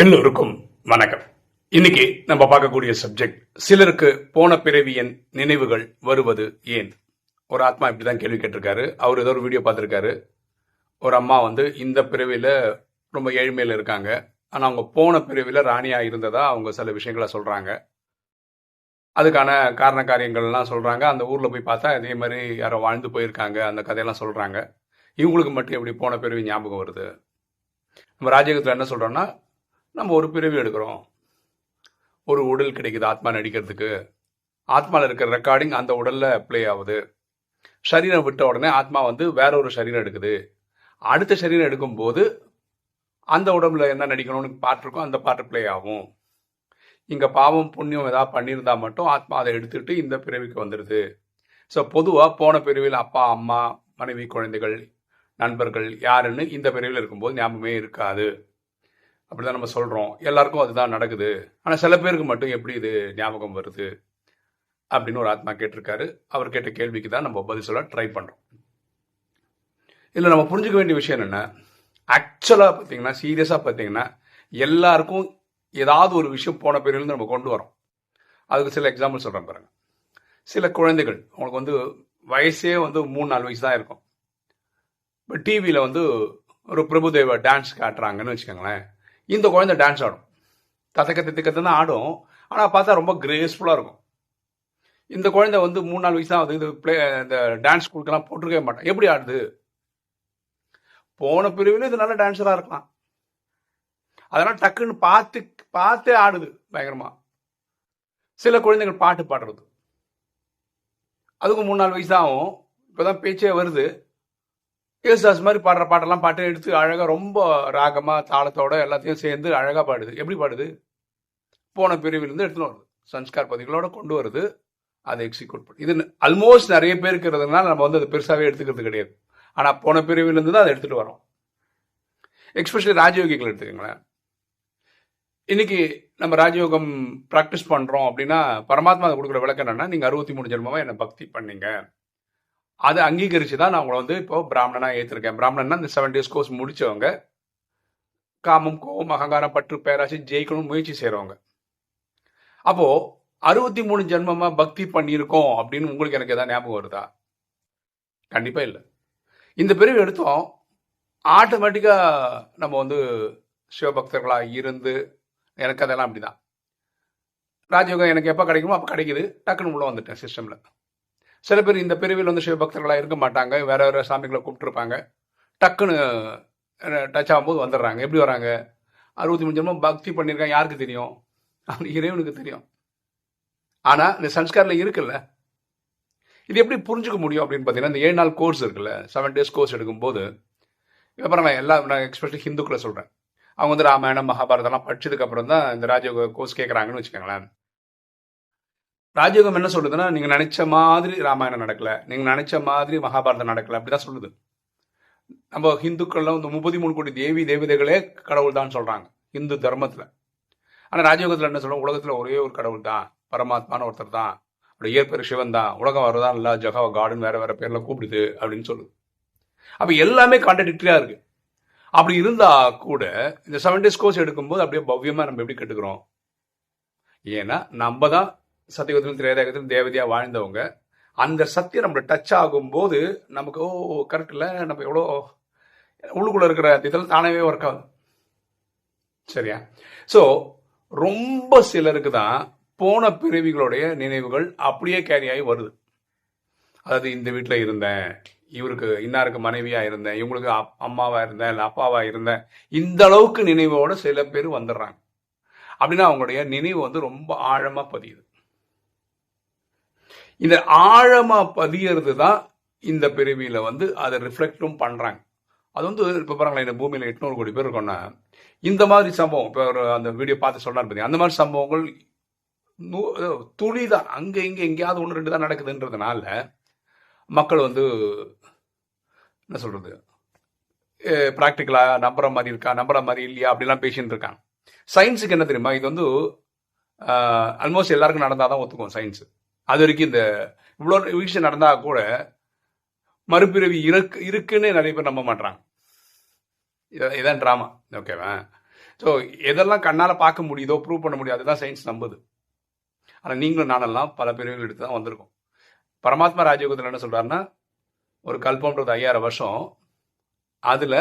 எல்லோருக்கும் வணக்கம். இன்னைக்கு நம்ம பார்க்கக்கூடிய சப்ஜெக்ட் சிலருக்கு போன பிறவியின் நினைவுகள் வருவது ஏன்? ஒரு ஆத்மா இப்படி தான் கேள்வி கேட்டிருக்காரு. அவர் ஏதோ ஒரு வீடியோ பார்த்துருக்காரு. ஒரு அம்மா வந்து இந்த பிறவியில் ரொம்ப ஏழ்மையில் இருக்காங்க. ஆனால் அவங்க போன பிறவியில் ராணியாக இருந்ததா? அவங்க சில விஷயங்களை சொல்கிறாங்க அதுக்கான காரண காரியங்கள்லாம் சொல்கிறாங்க அந்த ஊரில் போய் பார்த்தா அதே மாதிரி யாரோ வாழ்ந்து போயிருக்காங்க. அந்த கதையெல்லாம் சொல்கிறாங்க இவங்களுக்கு மட்டும் எப்படி போன பிறவி ஞாபகம் வருது? நம்ம ராஜயோகத்தில் என்ன சொல்கிறோன்னா நம்ம ஒரு பிறவி எடுக்கிறோம். ஒரு உடல் கிடைக்குது ஆத்மா நடிக்கிறதுக்கு. ஆத்மாவில் இருக்கிற ரெக்கார்டிங் அந்த உடலில் ப்ளே ஆகுது. சரீரம் விட்ட உடனே ஆத்மா வந்து வேற ஒரு சரீரம் எடுக்குது. அடுத்த சரீரம் எடுக்கும்போது அந்த உடம்புல என்ன நடிக்கணும்னு பாட்டுருக்கோ அந்த பாட்டு ப்ளே ஆகும். இங்கே பாவம் புண்ணியம் ஏதாவது பண்ணியிருந்தா மட்டும் ஆத்மா அதை எடுத்துட்டு இந்த பிறவிக்கு வந்துடுது ஸோ பொதுவாக போன பிரிவில் அப்பா அம்மா மனைவி குழந்தைகள் நண்பர்கள் யாருன்னு இந்த பிரிவில் இருக்கும்போது ஞாபகமே இருக்காது. அப்படிதான் நம்ம சொல்கிறோம் எல்லாருக்கும் அதுதான் நடக்குது. ஆனால் சில பேருக்கு மட்டும் எப்படி இது ஞாபகம் வருது அப்படின்னு ஒரு ஆத்மா கேட்டிருக்காரு. அவர் கேட்ட கேள்விக்கு தான் நம்ம பதில் சொல்ல ட்ரை பண்ணுறோம் இதில் நம்ம புரிஞ்சுக்க வேண்டிய விஷயம் என்னென்ன ஆக்சுவலாக பார்த்தீங்கன்னா சீரியஸாக பார்த்தீங்கன்னா எல்லாருக்கும் ஏதாவது ஒரு விஷயம் போன பிறவிலிருந்து நம்ம கொண்டு வரோம் அதுக்கு சில எக்ஸாம்பிள் சொல்கிறேன் பாருங்கள் சில குழந்தைகள் அவங்களுக்கு வந்து வயசே வந்து மூணு நாலு வயசு தான் இருக்கும். இப்போ டிவியில் வந்து ஒரு பிரபுதேவா டான்ஸ் காட்டுறாங்கன்னு வச்சுக்கோங்களேன். இந்த குழந்தை டான்ஸ் ஆடும். தத்தக்கத்தை திக்கத்தான் தான் ஆடும். ஆனால் பார்த்தா ரொம்ப கிரேஸ்ஃபுல்லாக இருக்கும். இந்த குழந்தை வந்து மூணு நாலு வயசு தான் வந்து இது பிளே இந்த டான்ஸ் ஸ்கூலுக்கெல்லாம் போட்டிருக்கவே மாட்டேன். எப்படி ஆடுது? போன பிரிவில் இது நல்ல டான்ஸராக இருக்கலாம். அதனால் டக்குன்னு பார்த்து பார்த்தே ஆடுது பயங்கரமாக சில குழந்தைகள் பாட்டு பாடுறது. அதுக்கும் மூணு நாலு வயசு தான் இப்போதான் பேச்சே வருது. யேசுதாஸ் மாதிரி பாடுற பாட்டெல்லாம் பாட்டு எடுத்து அழகாக ரொம்ப ராகமாக தாளத்தோட எல்லாத்தையும் சேர்ந்து அழகாக பாடுது. எப்படி பாடுது? போன பிரிவிலிருந்து எடுத்துன்னு வருது. சன்ஸ்கார் பதிகளோட கொண்டு வருது. அதை எக்ஸிக்யூட் பண்ணி. இது ஆல்மோஸ்ட் நிறைய பேர் இருக்கிறதுனால நம்ம வந்து அதை பெருசாகவே எடுத்துக்கிறது கிடையாது. ஆனால் போன பிரிவிலிருந்து தான் அதை எடுத்துகிட்டு வரோம். எக்ஸ்பெஷலி ராஜயோகிகள் எடுத்துக்கோங்களேன். இன்னைக்கு நம்ம ராஜயோகம் ப்ராக்டிஸ் பண்ணுறோம் அப்படின்னா பரமாத்மா அதை கொடுக்குற விளக்கம் என்னன்னா நீங்கள் அறுபத்தி மூணு ஜென்மமாக என்னை பக்தி பண்ணீங்க. அதை அங்கீகரித்து தான் நான் உங்களை வந்து இப்போ பிராமணனா ஏற்றிருக்கேன் பிராமணன்னா இந்த செவன் டேஸ் கோர்ஸ் முடிச்சவங்க காமம் கோபம் அகங்காரம் பற்று பேராசி ஜெயிக்கணும் முயற்சி செய்கிறவங்க அப்போது அறுபத்தி மூணு ஜென்மமாக பக்தி பண்ணியிருக்கோம் அப்படின்னு உங்களுக்கு எனக்கு எதாவது ஞாபகம் வருதா? கண்டிப்பாக இல்லை. இந்த பிரிவு எடுத்தோம் ஆட்டோமேட்டிக்காக நம்ம வந்து சிவபக்தர்களாக இருந்து எனக்கு அதெல்லாம் அப்படிதான். ராஜயோகம் எனக்கு எப்போ கிடைக்குமோ அப்போ கிடைக்குது. டக்குன்னு உள்ளே வந்துட்டேன் சிஸ்டமில் சில பேர் இந்த பிரிவில் வந்து சிவபக்தர்களாக இருக்க மாட்டாங்க வேற வேற சாமிகளை கூப்பிட்டுருப்பாங்க டக்குன்னு டச் ஆகும்போது வந்துடுறாங்க. எப்படி வராங்க? அறுபத்தி மூணு ஜென்மம் பக்தி பண்ணியிருக்காங்க. யாருக்கு தெரியும்? அப்படி இறைவனுக்கு தெரியும். ஆனால் இந்த சன்ஸ்காரில் இருக்குல்ல? இது எப்படி புரிஞ்சுக்க முடியும் அப்படின்னு பார்த்தீங்கன்னா இந்த ஏழு நாள் கோர்ஸ் இருக்குல்ல? செவன் டேஸ் கோர்ஸ் எடுக்கும்போது அப்புறம் நான் எல்லா நான் எக்ஸ்பெஷலி ஹிந்துக்களை சொல்கிறேன் அவங்க வந்து ராமாயணம் மகாபாரதம்லாம் படித்ததுக்கப்புறம் தான் இந்த ராஜயோக கோர்ஸ் கேட்குறாங்கன்னு வச்சுக்கோங்களேன். ராஜயோகம் என்ன சொல்லுதுன்னா நீங்க நினைச்ச மாதிரி ராமாயணம் நடக்கல நீங்க நினைச்ச மாதிரி மகாபாரதம் நடக்கல அப்படிதான் சொல்லுது நம்ம ஹிந்துக்கள்லாம் இந்த முப்பத்தி மூணு கோடி தேவி தேவதைகளே கடவுள் தான் சொல்றாங்க இந்து தர்மத்துல. ஆனா ராஜயோகத்துல என்ன சொல்றோம் உலகத்துல ஒரே ஒரு கடவுள் தான் பரமாத்மான ஒருத்தர் தான் அப்படி இயற்பெரு சிவன் தான் உலகம் வரதான் இல்ல ஜகா கார்டன் வேற வேற பேர்ல கூப்பிடுது அப்படின்னு சொல்லுது. அப்ப எல்லாமே கான்ட்ரடிக்டரியா இருக்கு. அப்படி இருந்தா கூட இந்த செவன் டேஸ் கோர்ஸ் எடுக்கும்போது அப்படியே பவ்யமா நம்ம எப்படி கட்டுக்கிறோம்? ஏன்னா நம்ம தான் சத்தியகத்திலும் திரேதாயகத்திலும் தேவதையா வாழ்ந்தவங்க. அந்த சத்தியம் நம்மள டச் ஆகும்போது நமக்கு ஓ கரெக்ட் இல்லை நம்ம எவ்வளோ உள்ளுக்குள்ள இருக்கிற இதெல்லாம் தானவே ஒர்க் ஆகுது. சரியா? ஸோ ரொம்ப சிலருக்கு தான் போன பிறவிகளுடைய நினைவுகள் அப்படியே கேரி ஆகி வருது. அதாவது இந்த வீட்டில் இருந்தேன் இவருக்கு இன்னாருக்கு மனைவியாக இருந்தேன் இவங்களுக்கு அப்- அம்மாவாக இருந்தேன் இல்லை அப்பாவாக இருந்தேன் இந்த அளவுக்கு நினைவோட சில பேர் வந்துடுறாங்க. அப்படின்னா அவங்களுடைய நினைவு வந்து ரொம்ப ஆழமாக பதியுது. இந்த ஆழமா பதியறது தான் இந்த பிறவியில் வந்து அதை ரிஃப்ளெக்டும் பண்றாங்க. அது வந்து இப்ப பாருங்களேன் இந்த பூமியில எட்நூறு கோடி பேர் இருக்கோம்னா இந்த மாதிரி சம்பவம் இப்ப ஒரு அந்த வீடியோ பார்த்து சொன்னார் பாத்தீங்க அந்த மாதிரி சம்பவங்கள் நூ- துளிதான் அங்க இங்க எங்கேயாவது ஒன்று ரெண்டு தான் நடக்குதுன்றதுனால மக்கள் வந்து என்ன சொல்றது? ப்ராக்டிக்கலா நம்புற மாதிரி இருக்கா நம்புற மாதிரி இல்லையா அப்படிலாம் பேசிட்டு இருக்காங்க. சயின்ஸுக்கு என்ன தெரியுமா? இது வந்து ஆல்மோஸ்ட் எல்லாருக்கும் நடந்தாதான் ஒத்துக்கும் சயின்ஸ் அது வரைக்கும் இந்த இவ்வளோ விஷயம் நடந்தால் கூட மறுபிறவி இருக்கு இருக்குன்னு நிறைய பேர் நம்ப மாட்டாங்க இதான் ட்ராமா ஓகேவா ஸோ எதெல்லாம் கண்ணால் பார்க்க முடியுதோ ப்ரூவ் பண்ண முடியாது அதுதான் சயின்ஸ் நம்புது. ஆனால் நீங்களும் நானெல்லாம் பல பிரிவுகள் எடுத்து தான் வந்திருக்கோம். பரமாத்மா ராஜயோகத்தில் என்ன சொல்கிறாருன்னா ஒரு கல்பம்ன்றது ஐயாயிரம் வருஷம் அதில்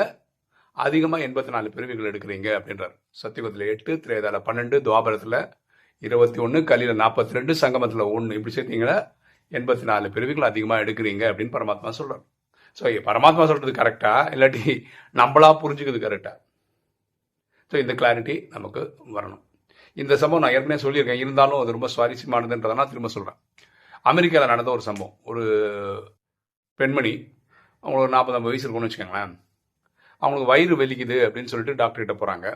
அதிகமாக எண்பத்தி நாலு பிரிவுகள் எடுக்கிறீங்க அப்படின்றார். சத்தியுகத்தில் எட்டு திரேதால பன்னெண்டு துவாபரத்தில் இருபத்தி ஒன்று கலியில் நாற்பத்தி ரெண்டு சங்கமத்தில் ஒன்று இப்படி சேர்த்தீங்கன்னா எண்பத்தி நாலு பிரிவுகள் அதிகமாக எடுக்கிறீங்க அப்படின்னு பரமாத்மா சொல்கிறார் ஸோ பரமாத்மா சொல்கிறது கரெக்டாக இல்லாட்டி நம்மளா புரிஞ்சுக்கிறது கரெக்டாக ஸோ இந்த கிளாரிட்டி நமக்கு வரணும். இந்த சம்பவம் நான் ஏற்கனவே சொல்லியிருக்கேன். இருந்தாலும் அது ரொம்ப சுவாரஸ்யமானதுன்றதை நான் திரும்ப சொல்கிறேன் அமெரிக்காவில் நடந்த ஒரு சம்பவம். ஒரு பெண்மணி அவங்களுக்கு நாற்பது ஐம்பது வயசு இருக்கும்னு வச்சுக்கோங்களேன். அவங்களுக்கு வயிறு வலிக்குது அப்படின்னு சொல்லிட்டு டாக்டர்கிட்ட போகிறாங்க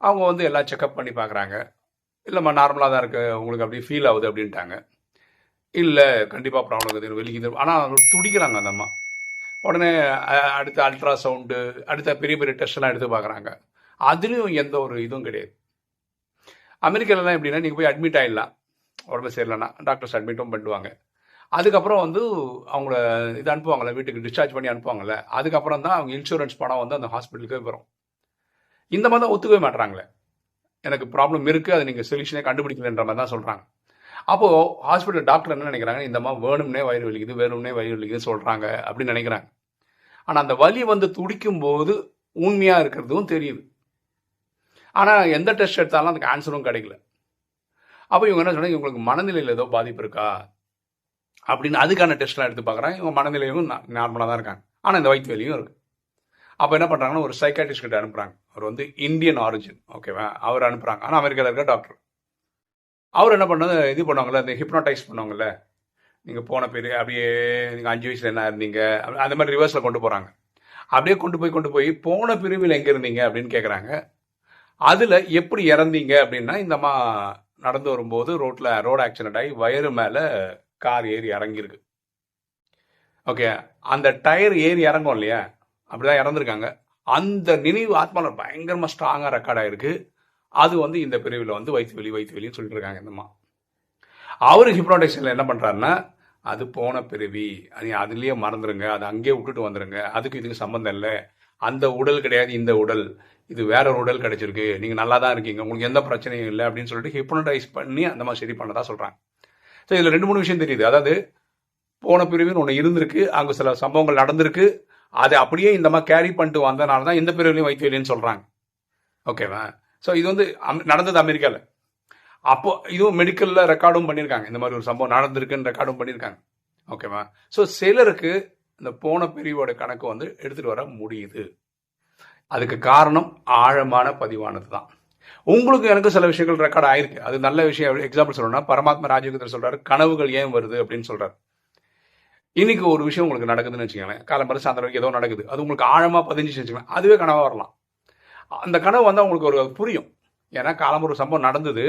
அவங்க வந்து எல்லாம் செக்கப் பண்ணி பார்க்குறாங்க. இல்லைம்மா நார்மலாக தான் இருக்குது உங்களுக்கு அப்படி ஃபீல் ஆகுது அப்படின்ட்டாங்க. இல்லை கண்டிப்பாக ப்ராப்ளம் இருக்குது வலிக்குது ஆனால் துடிக்கிறாங்க அந்த அம்மா. உடனே அடுத்த அல்ட்ரா சவுண்டு அடுத்த பெரிய பெரிய டெஸ்ட்லாம் எடுத்து பார்க்குறாங்க. அதுலேயும் எந்த ஒரு இதுவும் கிடையாது. அமெரிக்காலலாம் எப்படின்னா நீங்கள் போய் அட்மிட் ஆகிடலாம் உடம்பு சரியில்லைன்னா டாக்டர்ஸ் அட்மிட்டும் பண்ணுவாங்க. அதுக்கப்புறம் வந்து அவங்கள இது அனுப்புவாங்கள்ல வீட்டுக்கு டிஸ்சார்ஜ் பண்ணி அனுப்புவாங்கள்ல அதுக்கப்புறம் தான் அவங்க இன்சூரன்ஸ் பணம் வந்து அந்த ஹாஸ்பிட்டலுக்கு வரும். இந்த மாதிரி தான் ஒத்துக்கவே மாட்றாங்களே. எனக்கு ப்ராப்ளம் இருக்குது அதை நீங்கள் சொல்யூஷனே கண்டுபிடிக்கலன்ற மாதிரி தான் சொல்கிறாங்க அப்போது ஹாஸ்பிட்டல் டாக்டர் என்ன நினைக்கிறாங்க? இந்த மாதிரி வேணும்னே வயிறு வலிக்குது வேணும்னே வயிறு வலிக்குதுன்னு சொல்கிறாங்க அப்படின்னு நினைக்கிறாங்க. ஆனால் அந்த வலி வந்து துடிக்கும் போது உண்மையாக இருக்கிறதும் தெரியுது. ஆனால் எந்த டெஸ்ட் எடுத்தாலும் அதுக்கு ஆன்சரும் கிடைக்கல. அப்போ இவங்க என்ன சொன்னாங்க இவங்களுக்கு மனநிலையில் ஏதோ பாதிப்பு இருக்கா? அப்படின்னு அதுக்கான டெஸ்ட்லாம் எடுத்து பார்க்குறாங்க. இவங்க மனநிலையும் நார்மலாக தான் இருக்காங்க. ஆனால் இந்த வயிற்று வலியும் இருக்குது அப்போ என்ன பண்ணுறாங்கன்னா ஒரு சைக்காட்டிஸ்ட் கிட்ட அனுப்புகிறாங்க அவர் வந்து இந்தியன் ஆரிஜின் ஓகேவா அவர் அனுப்புகிறாங்க ஆனால் அமெரிக்காவில் இருக்க டாக்டர் அவர் என்ன பண்ணது இது பண்ணுவாங்கல்ல இந்த ஹிப்னோடைஸ் பண்ணுவாங்கல்ல. நீங்கள் போன பேர் அப்படியே நீங்கள் அஞ்சு வயசில் என்ன இருந்தீங்க? அந்த மாதிரி ரிவர்ஸில் கொண்டு போகிறாங்க அப்படியே கொண்டு போய் கொண்டு போய் போன பிரிவில் எங்கே இருந்தீங்க? அப்படின்னு கேட்குறாங்க அதில் எப்படி இறந்தீங்க அப்படின்னா இந்தம்மா நடந்து வரும்போது ரோட்டில் ரோடு ஆக்சிடென்ட் ஆகி வயறு மேலே கார் ஏறி இறங்கியிருக்கு. ஓகே அந்த டயர் ஏறி இறங்கும் இல்லையா? அப்படிதான் இறந்துருக்காங்க. அந்த நினைவு ஆத்மாவில் பயங்கரமாக ஸ்ட்ராங்காக ரெக்கார்ட் ஆயிருக்கு. அது வந்து இந்த பிரிவில் வந்து வயிற்று வெளி வயிற்று வெளின்னு சொல்லிட்டு இருக்காங்க இந்த அம்மா. அவரு ஹிப்னோடைசேஷனில் என்ன பண்ணுறாருன்னா அது போன பிறவி அது அதுலேயே மறந்துடுங்க அது அங்கேயே விட்டுட்டு வந்துடுங்க அதுக்கு இதுக்கு சம்மந்தம் இல்லை. அந்த உடல் கிடையாது இந்த உடல். இது வேற ஒரு உடல் கிடைச்சிருக்கு. நீங்கள் நல்லா தான் இருக்கீங்க. உங்களுக்கு எந்த பிரச்சனையும் இல்லை அப்படின்னு சொல்லிட்டு ஹிப்னோடைஸ் பண்ணி அந்த மாதிரி சரி பண்ணதான் சொல்கிறாங்க ஸோ இதில் ரெண்டு மூணு விஷயம் தெரியுது. அதாவது போன பிரிவுன்னு ஒன்று இருந்திருக்கு. அங்கே சில சம்பவங்கள் நடந்திருக்கு. அதை அப்படியே இந்த மாதிரி கேரி பண்ணிட்டு வந்தனால தான் இந்த பிரிவுலையும் வைத்து வெளின்னு சொல்கிறாங்க ஓகேவா ஸோ இது வந்து அம்- நடந்தது அமெரிக்காவில் அப்போ இதுவும் மெடிக்கலில் ரெக்கார்டும் பண்ணியிருக்காங்க. இந்த மாதிரி ஒரு சம்பவம் நடந்திருக்குன்னு ரெக்கார்டும் பண்ணியிருக்காங்க. ஓகேவா ஸோ சிலருக்கு இந்த போன பிரிவோட கணக்கு வந்து எடுத்துகிட்டு வர முடியுது. அதுக்கு காரணம் ஆழமான பதிவானது தான். உங்களுக்கு எனக்கு சில விஷயங்கள் ரெக்கார்ட் ஆயிருக்கு. அது நல்ல விஷயம். எக்ஸாம்பிள் சொல்லணும்னா பரமாத்மா ராஜயோகத்தில் சொல்றாரு கனவுகள் ஏன் வருது? அப்படின்னு சொல்றாரு. இன்னைக்கு ஒரு விஷயம் உங்களுக்கு நடக்குதுன்னு வச்சுக்கோங்களேன். காலம்பரம் சாயந்தரம் வரைக்கும் ஏதோ நடக்குது. அது உங்களுக்கு ஆழமாக பதிஞ்சுச்சு வச்சுக்கோங்களேன். அதுவே கனவாக வரலாம். அந்த கனவு வந்து உங்களுக்கு ஒரு புரியும். ஏன்னா காலம் ஒரு சம்பவம் நடந்தது.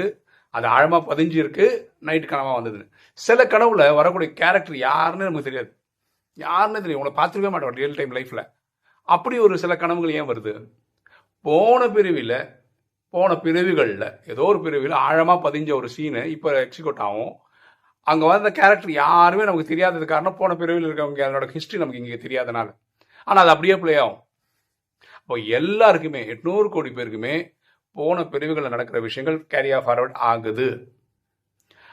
அது ஆழமாக பதிஞ்சு இருக்கு நைட் கனவாக வந்ததுன்னு சில கனவுல வரக்கூடிய கேரக்டர் யாருன்னு நமக்கு தெரியாது. யாருன்னு தெரியும். உங்களை பார்த்துருக்கவே மாட்டோம் ரியல் டைம் லைஃப்பில் அப்படி ஒரு சில கனவுகள் ஏன் வருது? போன பிரிவில் போன பிரிவுகளில் ஏதோ ஒரு பிரிவில் ஆழமாக பதிஞ்ச ஒரு சீனு இப்போ எக்ஸிக்யூட் ஆகும். அங்கே வந்த கேரக்டர் யாருமே நமக்கு தெரியாதது காரணம் போன பிரிவில் இருக்கவங்க அதனோட ஹிஸ்ட்ரி நமக்கு இங்கே தெரியாதனால. ஆனால் அது அப்படியே ப்ளே ஆகும். அப்போ எல்லாருக்குமே எட்நூறு கோடி பேருக்குமே போன பிரிவுகளில் நடக்கிற விஷயங்கள் கேரியா ஃபார்வர்ட் ஆகுது.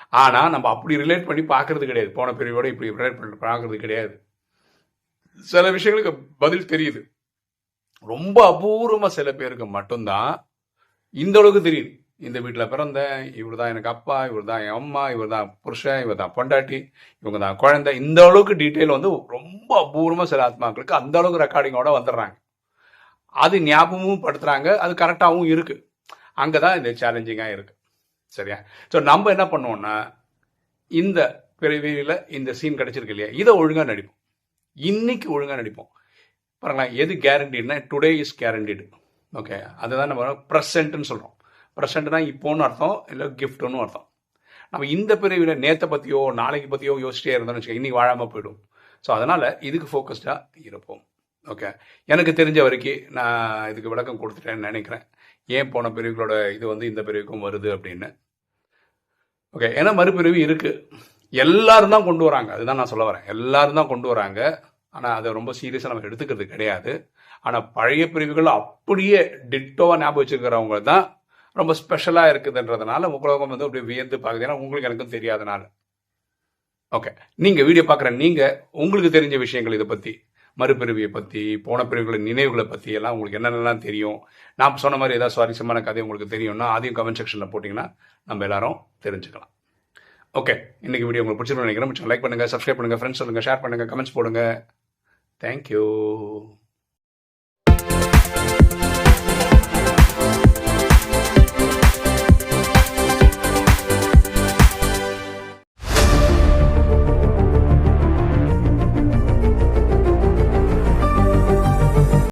ஆனால் நம்ம அப்படி ரிலேட் பண்ணி பார்க்கறது கிடையாது. போன பிரிவோட இப்படி ரிலேட் பண்ணி பார்க்கறது கிடையாது. சில விஷயங்களுக்கு பதில் தெரியுது. ரொம்ப அபூர்வமாக சில பேருக்கு மட்டும்தான் இந்த அளவுக்கு தெரியுது. இந்த வீட்டில் பிறந்தேன் இவர் தான் எனக்கு அப்பா இவர் தான் என் அம்மா இவர் தான் புருஷன் இவர் தான் பொண்டாட்டி இவங்க தான் குழந்தை. இந்த அளவுக்கு டீட்டெயில் வந்து ரொம்ப அபூர்வமாக சில ஆத்மாக்களுக்கு அந்த அளவுக்கு ரெக்கார்டிங்கோட வந்துடுறாங்க. அது ஞாபகமும் படுத்துகிறாங்க அது கரெக்டாகவும் இருக்குது அங்கே தான் இந்த சேலஞ்சிங்காக இருக்குது சரியா? ஸோ நம்ம என்ன பண்ணுவோம்னா இந்த பிறவியில் இந்த சீன் கிடச்சிருக்கு இல்லையா? இதை ஒழுங்காக நடிப்போம். இன்னைக்கு ஒழுங்காக நடிப்போம். பாருங்களேன் எது கேரண்டிடுனா டுடே இஸ் கேரண்டிடு ஓகே அதுதான் நம்ம ப்ரெசண்ட்னு சொல்கிறோம் ப்ரெசண்ட்னா இப்போன்னு அர்த்தம் இல்லை கிஃப்ட்னு அர்த்தம். நம்ம இந்த பிரிவில் நேற்றை பற்றியோ நாளைக்கு பற்றியோ யோசிச்சிட்டே இருந்தோம்னு வச்சுக்கோங்க இன்னைக்கு வாழாமல் போயிடும். ஸோ அதனால் இதுக்கு ஃபோக்கஸ்டாக இருப்போம். ஓகே எனக்கு தெரிஞ்ச வரைக்கும் நான் இதுக்கு விளக்கம் கொடுத்துட்டேன்னு நினைக்கிறேன். ஏன் போன பிரிவுகளோட இது வந்து இந்த பிரிவுக்கும் வருது அப்படின்னு. ஓகே ஏன்னா மறுபிரிவு இருக்குது எல்லாரும் தான் கொண்டு வராங்க. அதுதான் நான் சொல்ல வரேன். எல்லாரும் தான் கொண்டு வராங்க. ஆனால் அதை ரொம்ப சீரியஸாக நம்ம எடுத்துக்கிறது கிடையாது. ஆனால் பழைய பிரிவுகள் அப்படியே டிட்டோவாக ஞாபகம் வச்சுருக்கிறவங்க தான் ரொம்ப ஸ்பெஷலாக இருக்குதுன்றதுனால உலகம் வந்து அப்படியே வியந்து பார்க்குது. ஏன்னா உங்களுக்கு எனக்கும் தெரியாதனால. ஓகே நீங்கள் வீடியோ பார்க்குற நீங்கள் உங்களுக்கு தெரிஞ்ச விஷயங்கள் இதை பற்றி மறுபிறவியை பற்றி போன பிரிவுகளின் நினைவுகளை பற்றி எல்லாம் உங்களுக்கு என்னென்னலாம் தெரியும்? நான் சொன்ன மாதிரி ஏதாவது சுவாரஸ்யமான கதை உங்களுக்கு தெரியும்னா அதையும் கமெண்ட் செக்ஷனில் போட்டிங்கன்னா நம்ம எல்லாரும் தெரிஞ்சுக்கலாம். ஓகே இன்னைக்கு வீடியோ உங்களுக்கு பிடிச்சிருக்கோம் நினைக்கிறேன். லைக் பண்ணுங்கள் சப்ஸ்கிரைப் பண்ணுங்கள் ஃப்ரெண்ட்ஸ் சொல்லுங்கள் ஷேர் பண்ணுங்கள் கமெண்ட்ஸ் போடுங்க. தேங்க்யூ